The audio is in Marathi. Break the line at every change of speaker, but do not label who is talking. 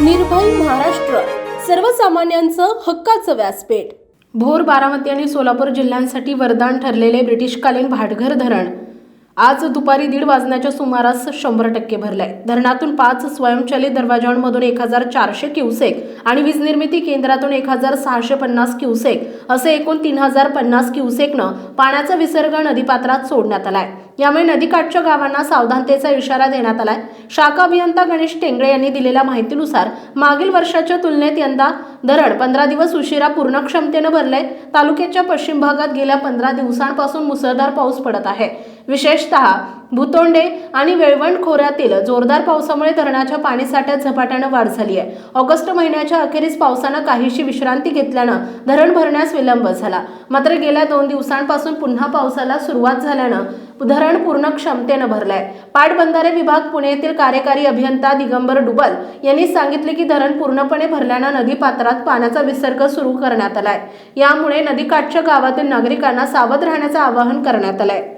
निर्भय महाराष्ट्र. सर्वसामान्यांचं हक्काचं व्यासपीठ. भोर बारामती आणि सोलापूर जिल्ह्यांसाठी वरदान ठरलेले ब्रिटिशकालीन भाटघर धरण. आज दुपारी दीड वाजण्याच्या सुमारास शंभर टक्के भरलाय. धरणातून पाच स्वयंचलित दरवाजांमधून एक हजार चारशे क्युसेक आणि वीज निर्मिती केंद्रातून एक हजार सहाशे पन्नास क्युसेक असे एकूण तीन हजार पन्नास क्युसेकनं पाण्याचा विसर्ग नदीपात्रात सोडण्यात आलाय. यामुळे नदीकाठच्या गावांना सावधानतेचा इशारा देण्यात आलाय. शाखा अभियंता गणेश टेंगळे यांनी दिलेल्या माहितीनुसार मागील वर्षाच्या तुलनेत यंदा धरण पंधरा दिवस उशिरा पूर्ण क्षमतेनं भरलंय. तालुक्याच्या पश्चिम भागात गेल्या पंधरा दिवसांपासून मुसळधार पाऊस पडत आहे. विशेषतः भुतोंडे आणि वेळवंड खोऱ्यातील जोरदार पावसामुळे धरणाच्या पाणीसाठ्यात झपाट्यानं वाढ झाली आहे. ऑगस्ट महिन्याच्या अखेरीस पावसानं काहीशी विश्रांती घेतल्यानं धरण भरण्यास विलंब झाला. मात्र गेल्या दोन दिवसांपासून पुन्हा पावसाला सुरुवात झाल्यानं धरण पूर्ण क्षमतेनं भरलंय. पाटबंधारे विभाग पुणे येथील कार्यकारी अभियंता दिगंबर डुबल यांनी सांगितले की धरण पूर्णपणे भरल्यानं नदीपात्रात पाण्याचा विसर्ग सुरू करण्यात आलाय. यामुळे नदीकाठच्या गावातील नागरिकांना सावध राहण्याचं आवाहन करण्यात आलंय.